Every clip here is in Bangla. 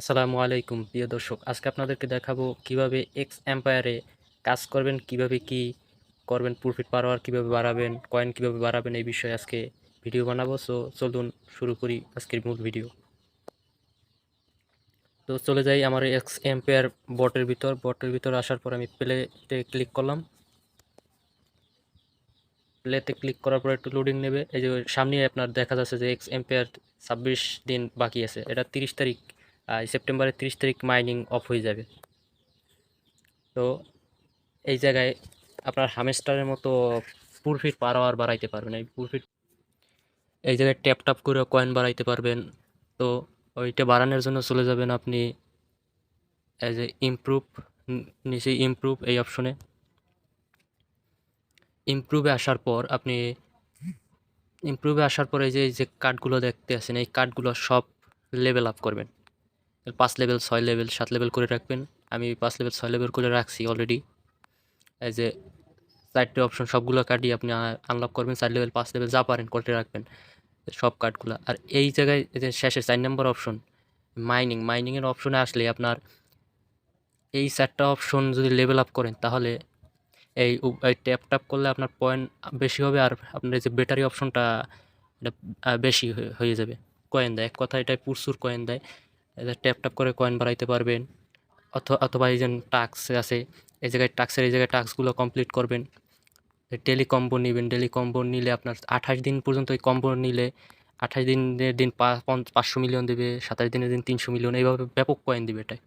আসসালামু আলাইকুম, প্রিয় দর্শক। আজকে আপনাদেরকে দেখাবো কীভাবে এক্স এম্পায়ারে কাজ করবেন, কীভাবে কি করবেন প্রফিট পাওয়ার কীভাবে বাড়াবেন কয়েন কীভাবে বাড়াবেন, এই বিষয়ে আজকে ভিডিও বানাবো। সো চলুন শুরু করি আজকের মূল ভিডিও তো চলে যাই আমার এক্স এম্পায়ার বটের ভিতর। বটের ভিতর আসার পর আমি প্লেতে ক্লিক করলাম। প্লেতে ক্লিক করার পর একটু লোডিং নেবে। এই যে সামনে আপনার দেখা যাচ্ছে যে এক্স এম্পায়ার ছাব্বিশ দিন বাকি আছে। এটা তিরিশ তারিখ সেপ্টেম্বরের তিরিশ তারিখ মাইনিং অফ হয়ে যাবে। তো এই জায়গায় আপনার হামেস্টারের মতো প্রফিট পার আওয়ার বাড়াইতে পারবেন। এই প্রফিট এই জায়গায় ট্যাপ ট্যাপ করে কয়েন বাড়াইতে পারবেন। তো ওইটা বাড়ানোর জন্য চলে যাবেন আপনি অ্যাজ এ ইমপ্রুভ নিচে ইমপ্রুভ এই অপশনে ইমপ্রুভে আসার পর আপনি ইমপ্রুভে আসার পর যে যে কার্ডগুলো দেখতে আছেন, এই কার্ডগুলো সব লেভেল আপ করবেন। পাঁচ লেভেল ছয় লেভেল সাত লেভেল করে রাখবেন। আমি পাঁচ লেভেল ছয় লেভেল করে রাখছি অলরেডি এই যে চারটে অপশন সবগুলো কার্ডই আপনি আনলক করবেন, চার লেভেল পাঁচ লেভেল যা পারেন করে রাখবেন। সব কার্ডগুলো আর এই জায়গায় যে শেষে চার নম্বর অপশন মাইনিং মাইনিংয়ের অপশনে আসলে আপনার এই চারটা অপশন যদি লেভেল আপ করেন, তাহলে এই ট্যাপ ট্যাপ করলে আপনার পয়েন্ট বেশি হবে আর আপনার যে ব্যাটারি অপশনটা এটা বেশি হয়ে- যাবে। কয়েন দেয়। এক কথা এটাই প্রচুর কয়েন দেয়। ট্যাপ ট্যাপ করে কয়েন বাড়াইতে পারবেন। অথ- অথবা এই যে টাক্স আছে, এই জায়গায় টাক্সের এই জায়গায় টাক্সগুলো কমপ্লিট করবেন। ডেলি কম্বো নেবেন। ডেলি কম্বো নিলে আপনার আঠাশ দিন পর্যন্ত এই কম্বো নিলে আঠাশ দিনের দিন পাঁচশো মিলিয়ন দেবে, সাতাশ দিনের দিন তিনশো মিলিয়ন এইভাবে ব্যাপক কয়েন দিবে এটাই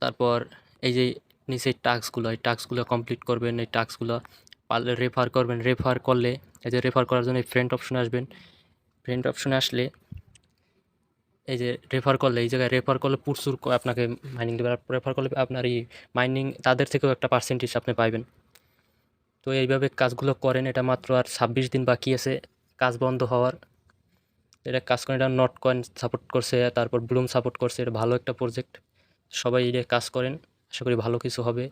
তারপর এই যে নিচে টাস্কগুলো এই টাস্কগুলো কমপ্লিট করবেন, এই টাস্কগুলো পারলে রেফার করবেন। রেফার করলে, এই যে রেফার করার জন্য এই ফ্রেন্ড অপশন আসবেন। ফ্রেন্ড অপশনে আসলে এই যে রেফার করলে, এই জায়গায় রেফার করলে প্রচুর আপনাকে মাইনিং দেবে রেফার করলে আপনার এই মাইনিং তাদের থেকেও একটা পার্সেন্টেজ আপনি পাইবেন। তো এইভাবে কাজগুলো করেন, এটা মাত্র আর ছাব্বিশ দিন বাকি আছে, কাজ বন্ধ হওয়ার। এটা কাজ করেন এটা নট কয়েন সাপোর্ট করছে, তারপর ব্লুম সাপোর্ট করছে, এটা ভালো একটা প্রজেক্ট সবাই এটা কাজ করেন, আশা করি ভালো কিছু হবে।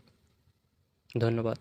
ধন্যবাদ।